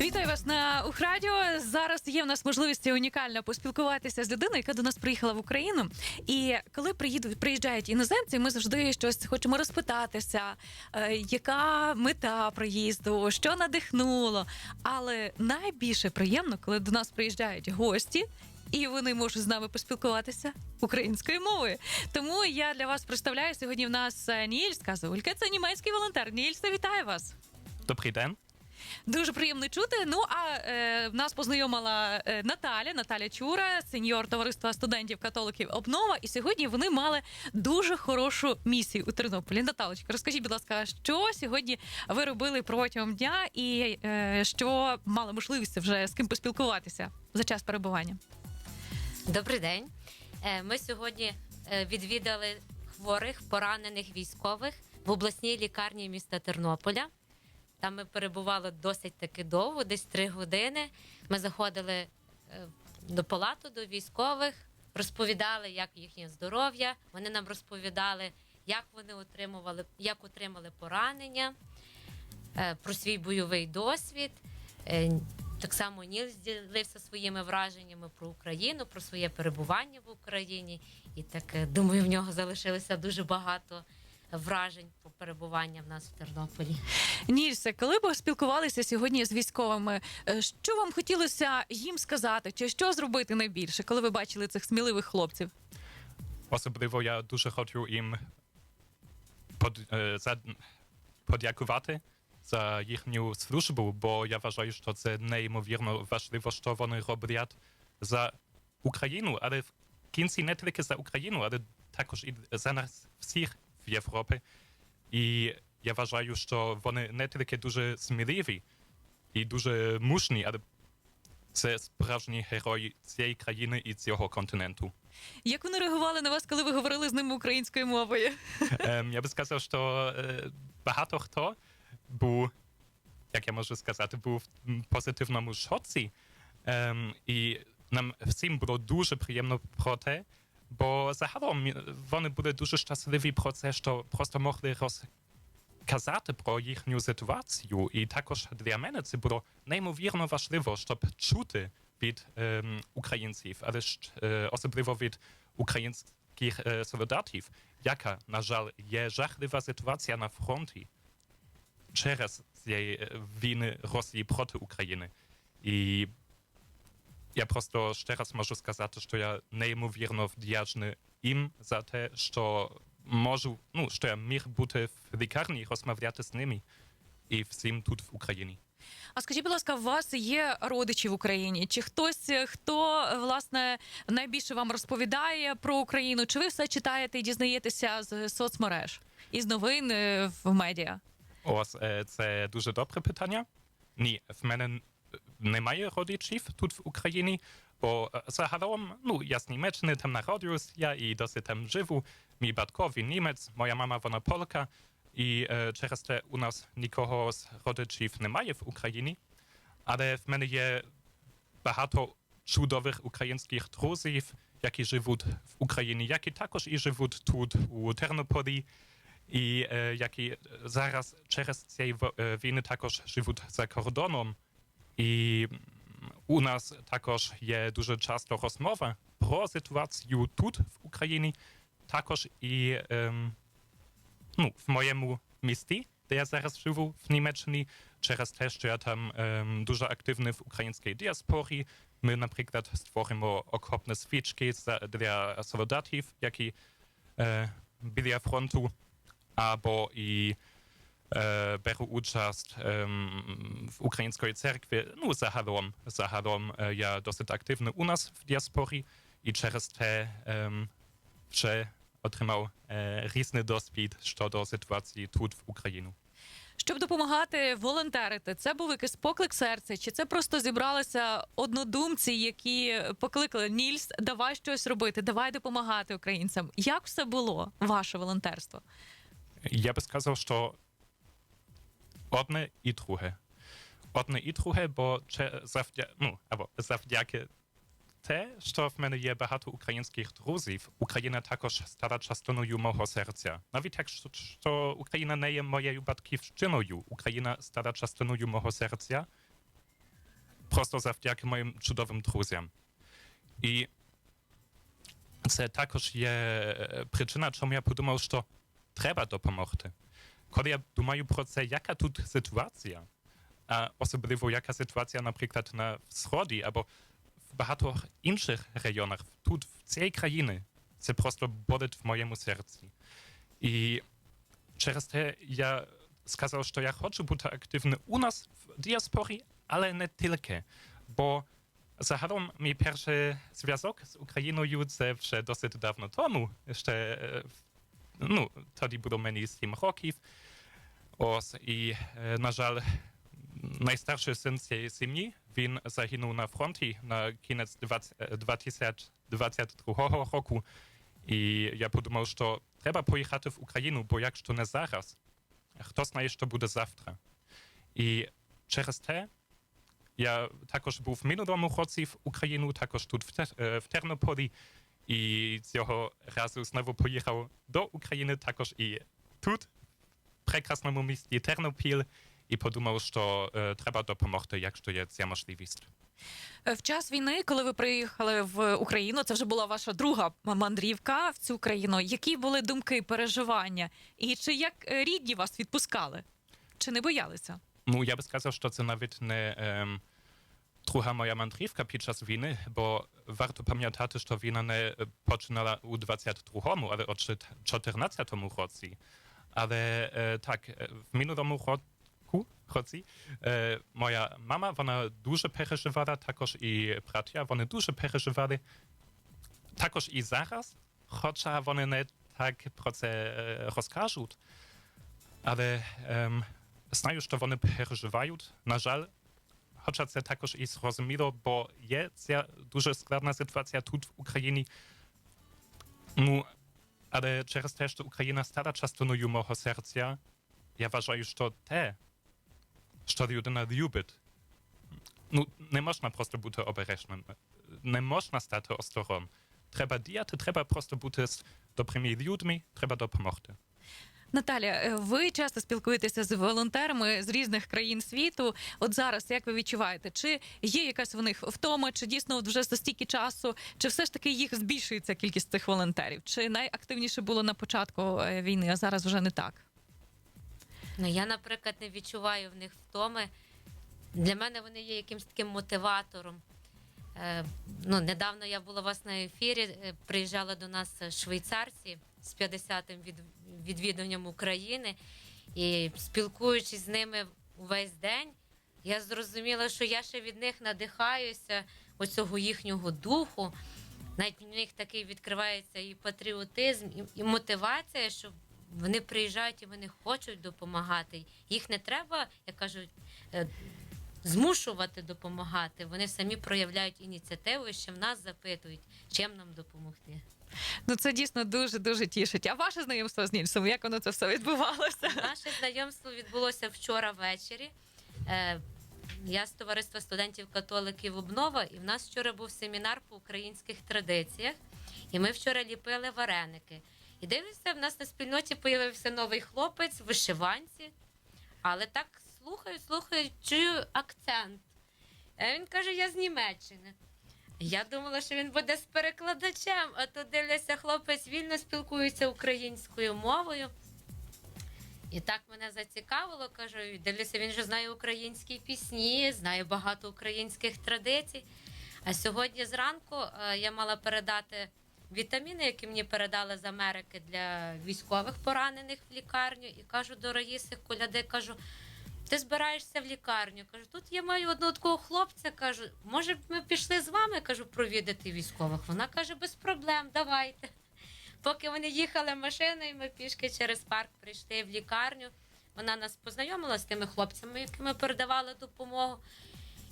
Вітаю вас на Ухрадіо. Зараз є в нас можливість унікально поспілкуватися з людиною, яка до нас приїхала в Україну. І коли приїдуть, приїжджають іноземці, ми завжди щось хочемо розпитатися, е, яка мета приїзду, що надихнуло. Але найбільше приємно, коли до нас приїжджають гості. І вони можуть з нами поспілкуватися українською мовою. Тому я для вас представляю сьогодні. В нас е, Нільс Казулька, це німецький волонтер. Нільс, вітаю вас. Добрий день. Дуже приємно чути. Ну а е, нас познайомила е, Наталя, Наталя Чура, сеньор товариства студентів католиків Обнова. І сьогодні вони мали дуже хорошу місію у Тернополі. Наталочка, розкажіть, будь ласка, що сьогодні ви робили протягом дня, і е, що мали можливість вже з ким поспілкуватися за час перебування? Добрий день. Е, Ми сьогодні е, відвідали хворих, поранених військових в обласній лікарні міста Тернополя. Там ми перебували досить таки довго, десь три години. Ми заходили е, до палату до військових, розповідали, як їхнє здоров'я. Вони нам розповідали, як вони отримували, як отримали поранення, е, про свій бойовий досвід. Е, Так само Ніл ділився своїми враженнями про Україну, про своє перебування в Україні. І так думаю, в нього залишилося дуже багато вражень про перебування в нас в Тернополі. Нільсе, коли ви спілкувалися сьогодні з військовими, е, що вам хотілося їм сказати, чи що зробити найбільше, коли ви бачили цих сміливих хлопців? Особливо я дуже хочу їм под, е, за, подякувати за їхню службу, бо я вважаю, що це неймовірно важливо, що вони роблять за Україну, але в кінці не тільки за Україну, але також і за нас всіх в Європі. І я вважаю, що вони не тільки дуже сміливі і дуже мужні, але це справжні герої цієї країни і цього континенту. Як вони реагували на вас, коли ви говорили з ними українською мовою? Ем, я би сказав, що е, багато хто був, як я можу сказати, був в позитивному шоці. Ем, і нам всім було дуже приємно про те, бо загалом вони були дуже щасливі про це, що просто могли розказати про їхню ситуацію. І також для мене це було неймовірно важливо, щоб чути від ем, українців, але ж е, особливо від українських е, солдатів, яка, на жаль, є жахлива ситуація на фронті через цієї війни Росії проти України. І я просто ще раз можу сказати, що я неймовірно вдячний їм за те, що можу, ну, що я міг бути в лікарні, і розмовляти з ними і всім тут в Україні. А скажіть, будь ласка, у вас є родичі в Україні? Чи хтось, хто власне найбільше вам розповідає про Україну? Чи ви все читаєте і дізнаєтеся з соцмереж із новин е, в медіа? Ось е, це дуже добре питання. Ні, в мене немає родичів тут в Україні, бо загалом, ну, я з Німеччини там народився, я і досі там живу. Мій батько, він німець, моя мама, вона полка. І е, через те у нас нікого з родичів немає в Україні. Але в мене є багато чудових українських друзів, які живуть в Україні, які також і живуть тут, у Тернополі, і е, які зараз через е, війни також живуть за кордоном. І м, у нас також є дуже часто розмова про ситуацію тут, в Україні, також і ем, ну, в моєму місті, де я зараз живу в Німеччині, через те, що я там ем, дуже активний в українській діаспорі. Ми, наприклад, створимо окопні свічки за- для солдатів, які е, біля фронту, або і е, беру участь в української церкві. Ну, загалом, загалом я досить активний у нас в діаспорі, і через те вже отримав різний досвід щодо ситуації тут в Україні. Щоб допомагати волонтерити, це був якийсь поклик серця, чи це просто зібралися однодумці, які покликали Нільс, давай щось робити, давай допомагати українцям. Як все було, ваше волонтерство? Я би сказав, що одне і друге. Одне і друге, бо завдя... ну, або завдяки те, що в мене є багато українських друзів, Україна також стала частиною мого серця. Навіть якщо що Україна не є моєю батьківщиною, Україна стала частиною мого серця. просто завдяки моїм чудовим друзям. І це також є е, причина, чому я подумав, що треба допомогти. Коли я думаю про це, яка тут ситуація, а особливо яка ситуація, наприклад, на сході або в багато інших районах, тут, в цій країні, це просто болить в моєму серці. І через те я сказав, що я хочу бути активним у нас в діаспорі, але не тільки. Бо загалом мій перший зв'язок з Україною це вже досить давно тому. Ще ну, тоді було мені сім років. Ось, і, е, на жаль, найстарший син цієї сім'ї, він загинув на фронті на кінець 20, е, 2022 року. І я подумав, що треба поїхати в Україну, бо якщо не зараз, хто знає, що буде завтра. І через те я також був в минулому році в Україну, також тут в, е, Тернополі. І цього разу знову поїхав до України, також і тут, в прекрасному місті Тернопіль, і подумав, що е, треба допомогти, якщо є ця можливість. Е, В час війни, коли ви приїхали в Україну, це вже була ваша друга мандрівка в цю країну. Які були думки, переживання? І чи як е, рідні вас відпускали? Чи не боялися? Ну, я би сказав, що це навіть не ем, друга моя мандрівка під час війни, бо варто пам'ятати, що війна не е, починала у 22-му, але у 14-му році. Але е, так, е, в минулому року, році е, моя мама, вона дуже переживала, також і браття, вони дуже переживали. Також і зараз, хоча вони не так про це е, розкажуть. Але ем, знаю, Хоча це також і зрозуміло, бо є ця дуже складна ситуація тут в Україні. Ну, але через те, що Україна стала частиною мого серця, я вважаю, що те, що людина любить, ну, не можна просто бути обережним. Не можна стати осторонь. Треба діяти, треба просто бути з добрими людьми, треба допомогти. Наталя, е, ви часто спілкуєтеся з волонтерами з різних країн світу. От зараз як ви відчуваєте, чи є якась в них втома, чи дійсно от вже за стільки часу, чи все ж таки їх збільшується кількість цих волонтерів? Чи найактивніше було на початку е, війни, а зараз вже не так? Ну, я, наприклад, не відчуваю в них втоми. Для мене вони є якимось таким мотиватором. Е, ну, недавно я була у вас на ефірі, приїжджали до нас швейцарці з 50-м від, відвідуванням України. І спілкуючись з ними увесь день, я зрозуміла, що я ще від них надихаюся, оцього їхнього духу. Навіть в них такий відкривається і патріотизм, і, і мотивація, що вони приїжджають і вони хочуть допомагати. Їх не треба, як кажуть, е, змушувати допомагати. Вони самі проявляють ініціативу і ще в нас запитують, чим нам допомогти. Ну це дійсно дуже дуже тішить. А ваше знайомство з Нільсом, як воно це все відбувалося? Наше знайомство відбулося вчора ввечері. Е, Я з товариства студентів-католиків Обнова, і в нас вчора був семінар по українських традиціях. І ми вчора ліпили вареники. І дивлюся, в нас на спільноті появився новий хлопець в вишиванці. Але так слухаю, слухаю, чую акцент. А він каже: я з Німеччини. Я думала, що він буде з перекладачем, а то дивлюся, хлопець вільно спілкується українською мовою. І так мене зацікавило, кажу, дивлюся, він же знає українські пісні, знає багато українських традицій. А сьогодні зранку е, я мала передати вітаміни, які мені передали з Америки для військових поранених в лікарню. І кажу до Раїси Коляди, кажу, ти збираєшся в лікарню. Кажу, тут я маю одного такого хлопця. Кажу, може б ми пішли з вами кажу, провідати військових. Вона каже, без проблем, давайте. Поки вони їхали машиною, ми пішки через парк прийшли в лікарню. Вона нас познайомила з тими хлопцями, якими передавали допомогу.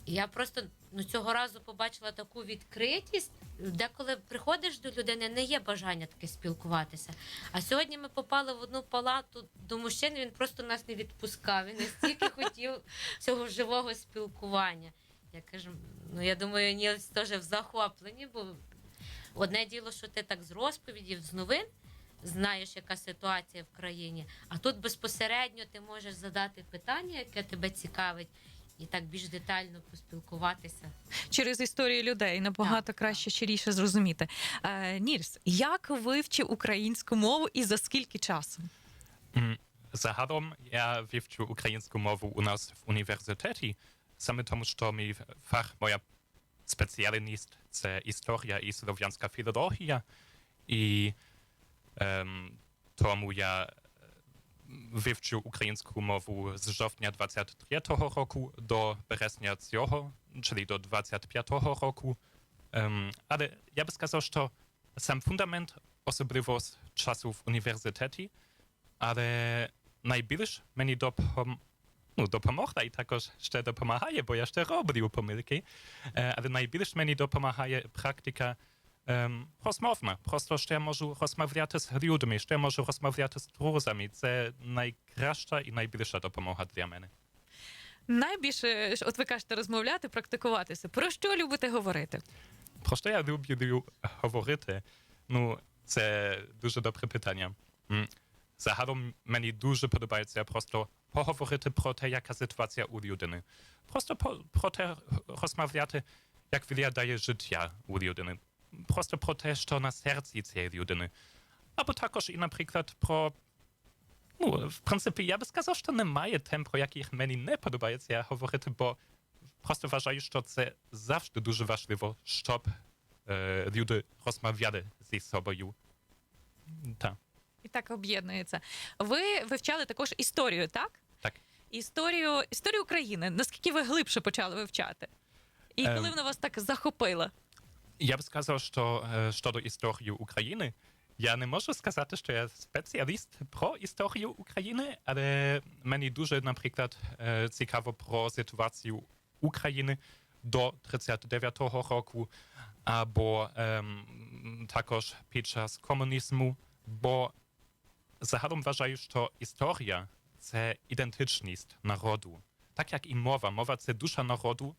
Я просто ну, цього разу побачила таку відкритість. Деколи приходиш до людини, не є бажання таке спілкуватися. А сьогодні ми попали в одну палату до мужчини, він просто нас не відпускав. Він настільки хотів цього живого спілкування. Я кажу, ну я думаю, Нілс теж в захопленні, бо одне діло, що ти так з розповідів, з новин знаєш, яка ситуація в країні, а тут безпосередньо ти можеш задати питання, яке тебе цікавить. І так більш детально поспілкуватися. через історії людей набагато Так, краще щиріше зрозуміти. Е, Нільс, як вивчив українську мову і за скільки часу? Загалом я вивчу українську мову у нас в університеті, саме тому, що мій фах, моя спеціальність це історія і слов'янська філологія. І ем, тому я е, вивчу українську мову з жовтня 23-го року до березня цього, czyli до 25-го року. Ем, але я би сказав, що сам фундамент, особливо з часу в університеті, але найбільш мені допом... ну, допомогла і також ще допомагає, бо я ще роблю помилки. Е, але найбільш мені допомагає практика ем, розмовна. Просто ще можу розмовляти з людьми, ще можу розмовляти з друзями. Це найкраща і найбільша допомога для мене. Найбільше, от ви кажете, розмовляти, практикуватися. Про що любите говорити? Про що я люблю говорити? Ну, це дуже добре питання. Загалом мені дуже подобається просто поговорити про те, яка ситуація у людини. Просто про те розмовляти, як виглядає життя у людини. Просто про те, що на серці цієї людини. Або також і, наприклад, про. Ну, в принципі, я би сказав, що немає тем, про яких мені не подобається говорити, бо просто вважаю, що це завжди дуже важливо, щоб е, люди розмовляли зі собою. Так, І так об'єднується. Ви вивчали також історію, так? так. Історію, історію України. Наскільки ви глибше почали вивчати? І Ем. коли вона вас так захопила? Я б сказав, що е, щодо історії України, я не можу сказати, що я спеціаліст про історію України, але мені дуже, наприклад, е, цікаво про ситуацію України до 39-го року, або ем, також під час комунізму, бо загалом вважаю, що історія це ідентичність народу. Так як і мова. Мова це душа народу,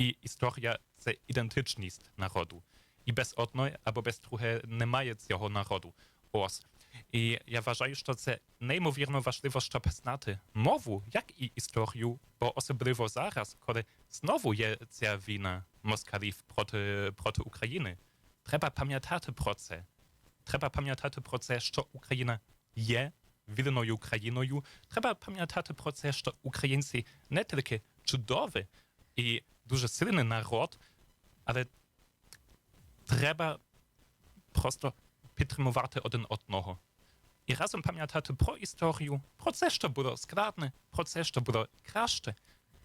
і історія це ідентичність народу. І без одної або без другої немає цього народу. Ось. І я вважаю, що це неймовірно важливо, щоб знати мову, як і історію, бо особливо зараз, коли знову є ця війна москалів проти, проти України, треба пам'ятати про це. Треба пам'ятати про це, що Україна є вільною країною. Треба пам'ятати про це, що українці не тільки чудові і дуже сильний народ, але треба просто підтримувати один одного. І разом пам'ятати про історію, про це, що було складне, про це, що було краще.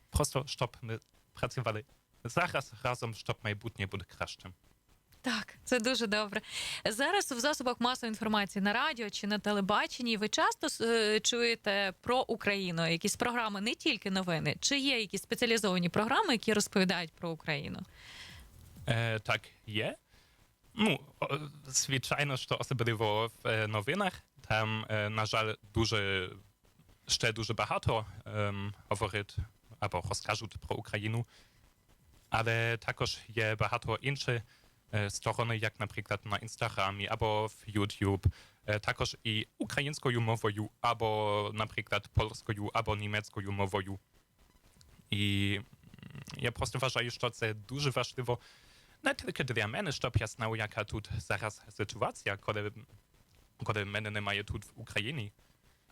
Просто щоб ми працювали зараз разом, щоб майбутнє буде кращим. Так, це дуже добре. Зараз в засобах масової інформації на радіо чи на телебаченні ви часто е, чуєте про Україну, якісь програми, не тільки новини, чи є якісь спеціалізовані програми, які розповідають про Україну? Е, так, є. Ну, звичайно, що особливо в е, новинах, там, е, на жаль, дуже ще дуже багато ем, говорить або розкажуть про Україну. Але також є багато інших е, сторони, як, наприклад, на інстаграмі або в YouTube, е, також і українською мовою, або, наприклад, польською, або німецькою мовою. І м, я просто вважаю, що це дуже важливо не тільки для мене, щоб я знав, яка тут зараз ситуація, коли, коли мене немає тут в Україні,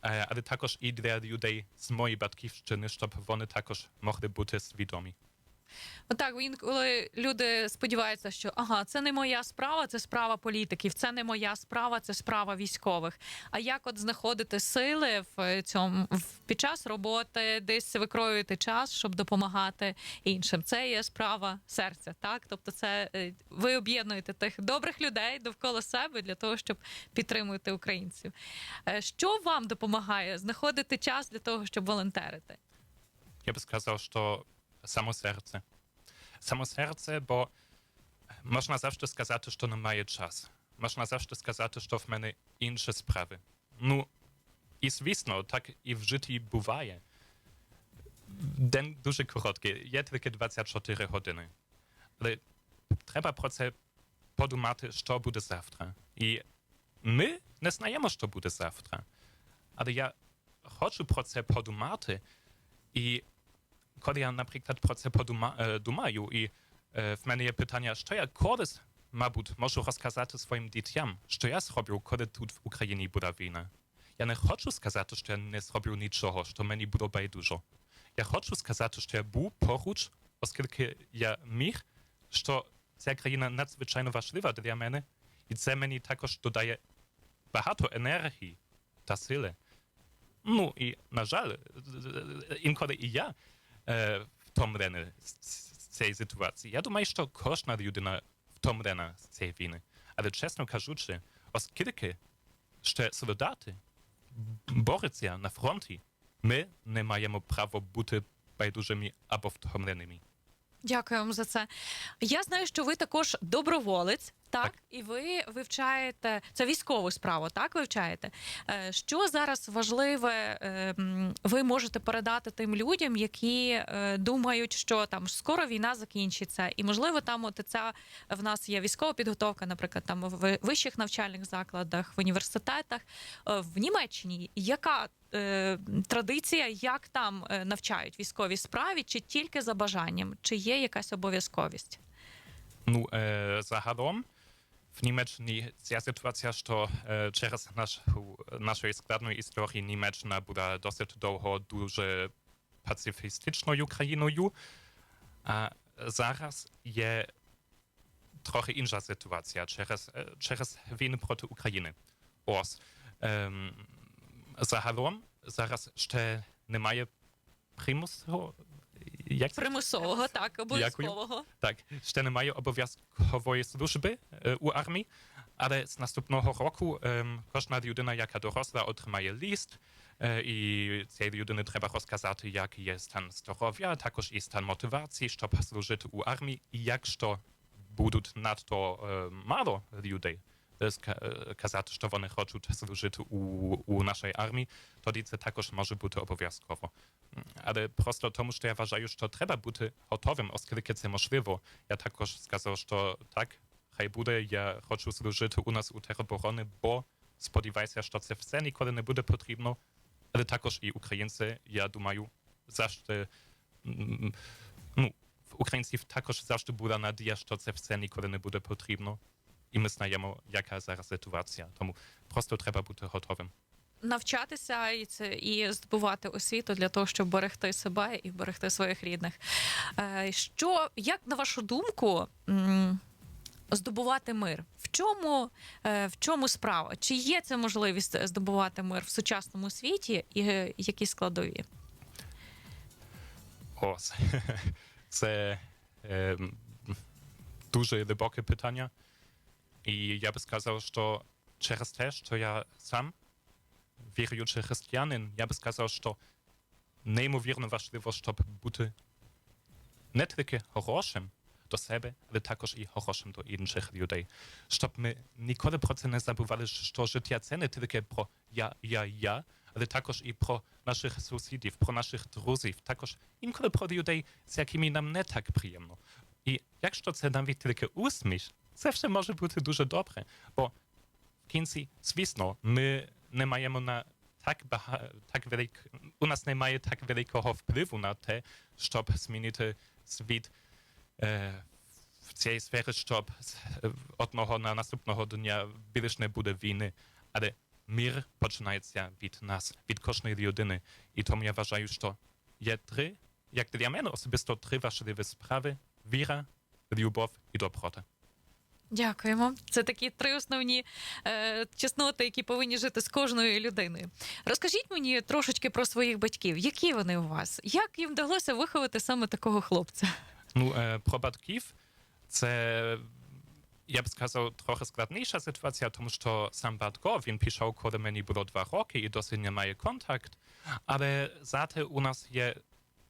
е, але також і для людей з моєї батьківщини, щоб вони також могли бути свідомі. Отак, інколи люди сподіваються, що ага, це не моя справа, це справа політиків, це не моя справа, це справа військових. А як от знаходити сили в цьому в, під час роботи, десь викроювати час, щоб допомагати іншим? Це є справа серця, так? Тобто, це е, ви об'єднуєте тих добрих людей довкола себе для того, щоб підтримувати українців. Е, Що вам допомагає знаходити час для того, щоб волонтерити? Я би сказав, що само серце. Само серце, бо можна завжди сказати, що немає часу. Можна завжди сказати, що в мене інші справи. Ну, і звісно, так і в житті буває. День дуже короткий, є тільки 24 години. Але треба про це подумати, що буде завтра. І ми не знаємо, що буде завтра. Але я хочу про це подумати і я, наприклад, про це подума, е, думаю, і е, в мене є питання, що я колись, мабуть, можу розказати своїм дітям, що я зроблю, коли тут в Україні буде війна. Я не хочу сказати, що я не зроблю нічого, що мені буде байдуже. Я хочу сказати, що я був поруч, оскільки я міг, що ця країна надзвичайно важлива для мене, і це мені також додає багато енергії та сили. Ну і, на жаль, інколи і я е, втомлений з з цієї ситуації. Я думаю, що кожна людина втомлена з цієї війни. Але чесно кажучи, оскільки ще солдати борються на фронті, ми не маємо права бути байдужими або втомленими. Дякую вам за це. Я знаю, що ви також доброволець, так, Так. і ви вивчаєте це військову справу, так вивчаєте. Е, Що зараз важливе, е, ви можете передати тим людям, які е, думають, що там скоро війна закінчиться, і можливо, там от ця в нас є військова підготовка, наприклад, там в вищих навчальних закладах, в університетах в Німеччині. Яка традиція, як там навчають військовій справі, чи тільки за бажанням, чи є якась обов'язковість? Ну, е, загалом в Німеччині ця ситуація, що через нашу, нашої складної історії Німеччина була досить довго дуже пацифістичною країною. А зараз є трохи інша ситуація через, через війну проти України. Ось. Ем, загалом зараз ще немає примусу. Як Примусового, так, обов'язкового. так, ще немає обов'язкової служби е, у армії, але з наступного року ем, кожна людина, яка доросла, отримає ліст, е, і цій людині треба розказати, як є стан здоров'я, також і стан мотивації, щоб служити у армії. І якщо будуть надто е, мало людей, е, ска- е, казати, що вони хочуть служити у, у нашій армії, тоді це також може бути обов'язково. Але просто тому, що я вважаю, що треба бути готовим, оскільки це можливо. Я також сказав, що так, хай буде, я хочу служити у нас у тероборони, бо сподіваюся, що це все ніколи не буде потрібно. Але також і українці, я думаю, завжди м, ну, в українців також завжди була надія, що це все ніколи не буде потрібно. І ми знаємо, яка зараз ситуація. Тому просто треба бути готовим. Навчатися і це і здобувати освіту для того, щоб берегти себе і берегти своїх рідних. Е, Що як на вашу думку? Здобувати мир. В чому, е, в чому справа? Чи є це можливість здобувати мир в сучасному світі, і е, які складові? Ось. Це е, дуже глибоке питання. І я би сказав, що через те, що я сам віруючий християнин, я би сказав, що неймовірно важливо, щоб бути не тільки хорошим до себе, але також і хорошим до інших людей. Щоб ми ніколи про це не забували, що життя це не тільки про я, я, я, але також і про наших сусідів, про наших друзів, також інколи про людей, з якими нам не так приємно. І якщо це навіть тільки усміх, це все може бути дуже добре. Бо в кінці, звісно, ми не маємо на так багато, так велик, у нас немає так великого впливу на те, щоб змінити світ е, в цій сфері, щоб з е, одного на наступного дня більше не буде війни. Але мир починається від нас, від кожної людини. І тому я вважаю, що є три, як для мене особисто три важливі справи: віра, любов і доброта. Дякуємо. Це такі три основні е, чесноти, які повинні жити з кожною людиною. Розкажіть мені трошечки про своїх батьків. Які вони у вас? Як їм вдалося виховати саме такого хлопця? Ну, е, про батьків це, я б сказав, трохи складніша ситуація, тому що сам батько, він пішов, коли мені було два роки, і досі не має контакт. Але зате у нас є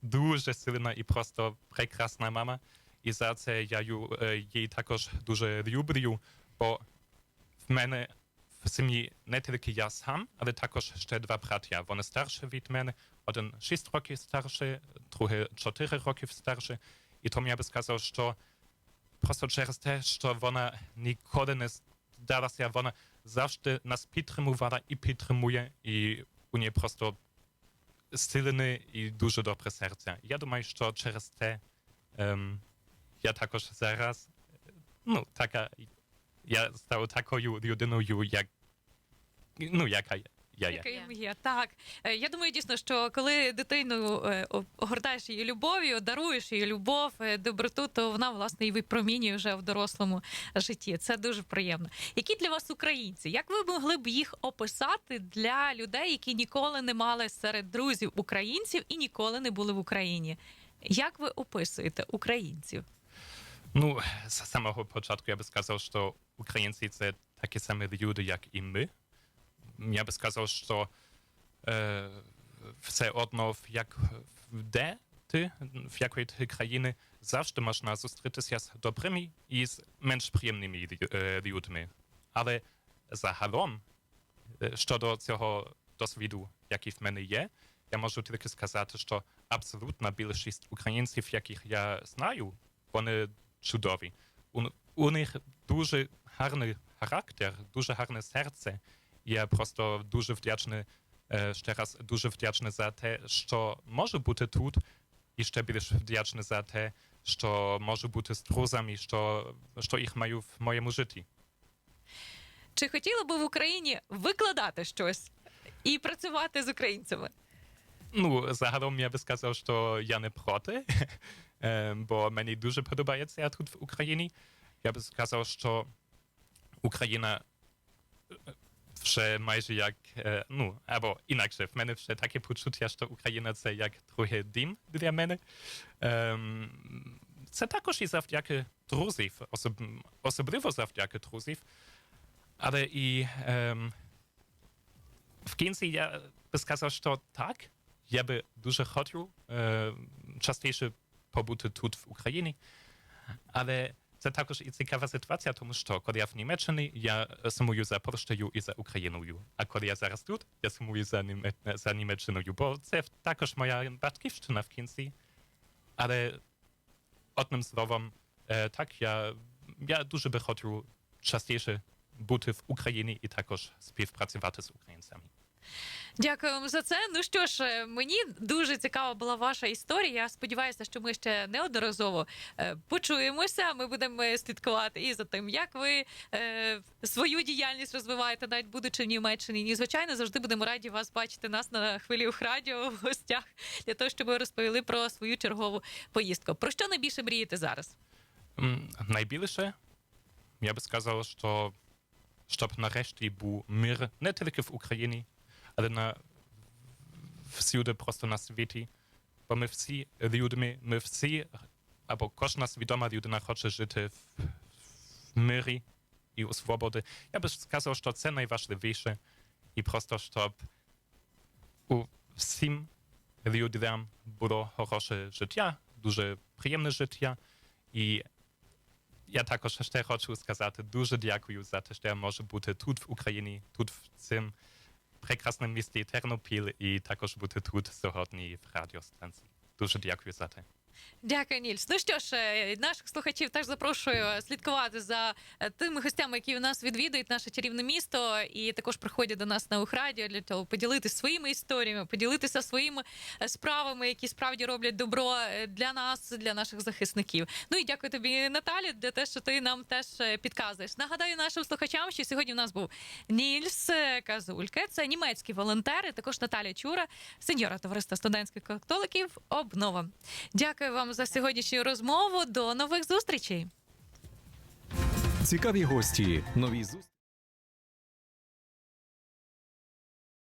дуже сильна і просто прекрасна мама. І за це я е, її також дуже люблю, бо в мене в сім'ї не тільки я сам, але також ще два браття. Вони старші від мене, один 6 років старший, другий 4 років старший. І тому я би сказав, що просто через те, що вона ніколи не здалася, вона завжди нас підтримувала і підтримує, і у неї просто сильне і дуже добре серце. Я думаю, що через це ем, я також зараз, ну, така, я став такою людиною, як, ну, яка я є. Яким є. Так. Е, Я думаю, дійсно, що коли дитину е, огортаєш її любов'ю, даруєш їй любов, е, доброту, то вона власне і випромінює вже в дорослому житті. Це дуже приємно. Які для вас українці? Як ви могли б їх описати для людей, які ніколи не мали серед друзів українців і ніколи не були в Україні? Як ви описуєте українців? Ну, з самого початку я би сказав, що українці це такі самі люди, як і ми. Я би сказав, що е, все одно, в як де ти, в якої ти країни, завжди можна зустрітися з добрими і з менш приємними людьми. Але загалом, щодо цього досвіду, який в мене є, я можу тільки сказати, що абсолютна більшість українців, яких я знаю, вони чудові. У, у них дуже гарний характер, дуже гарне серце. Я просто дуже вдячний, е, ще раз дуже вдячний за те, що можу бути тут, і ще більш вдячний за те, що можу бути з друзями, що, що їх маю в моєму житті. Чи хотіли би в Україні викладати щось і працювати з українцями? Ну, загалом я би сказав, що я не проти, бо мені дуже подобається тут в Україні. Я би сказав, що Україна вже майже як, ну, або інакше, в мене вже таке почуття, що Україна це як другий дім для мене. Це також і завдяки друзів, особ, особливо завдяки друзів. Але і в кінці я би сказав, що так, я би дуже хотів частіше побути тут в Україні. Але це також і цікава ситуація, тому що коли я в Німеччині, я сумую за Польщею і за Україною. А коли я зараз тут, я сумую за, Німе, за Німеччиною, бо це також моя батьківщина в кінці. Але одним словом, е, так, я, я дуже би хотів частіше бути в Україні і також співпрацювати з українцями. Дякую вам за це. Ну що ж, е, мені дуже цікава була ваша історія. Я сподіваюся, що ми ще неодноразово е, почуємося. Ми будемо е, слідкувати і за тим, як ви свою діяльність розвиваєте, навіть будучи в Німеччині. І звичайно, завжди будемо раді вас бачити нас на хвилі радіо в гостях для того, щоб ви розповіли про свою чергову поїздку. Про що найбільше мрієте зараз? Найбільше, я би сказав, що щоб нарешті був мир не тільки в Україні, але на всюди просто на світі. Бо ми всі людьми, ми всі, або кожна свідома людина хоче жити в, в мирі і у свободі. Я би сказав, що це найважливіше. І просто щоб у всім людям було хороше життя, дуже приємне життя. І я також ще хочу сказати дуже дякую за те, що я можу бути тут в Україні, тут в цим прекрасному місті Тернопіль і також бути тут сьогодні в радіостанції. Дуже дякую за те. Дякую, Нільс. Ну що ж, е, наших слухачів теж запрошую слідкувати за е, тими гостями, які у нас відвідують наше чарівне місто, і також приходять до нас на Ухрадіо для того, поділитися своїми історіями, поділитися своїми е, справами, які справді роблять добро для нас, для наших захисників. Ну і дякую тобі, Наталі, за те, що ти нам теж підказуєш. Нагадаю нашим слухачам, що сьогодні у нас був Нільс Казульке, це німецькі волонтери, також Наталя Чура, сеньора товариства студентських католиків. Обнова. Дякую вам за сьогоднішню розмову. До нових зустрічей. Цікаві гості, нові зустрічі.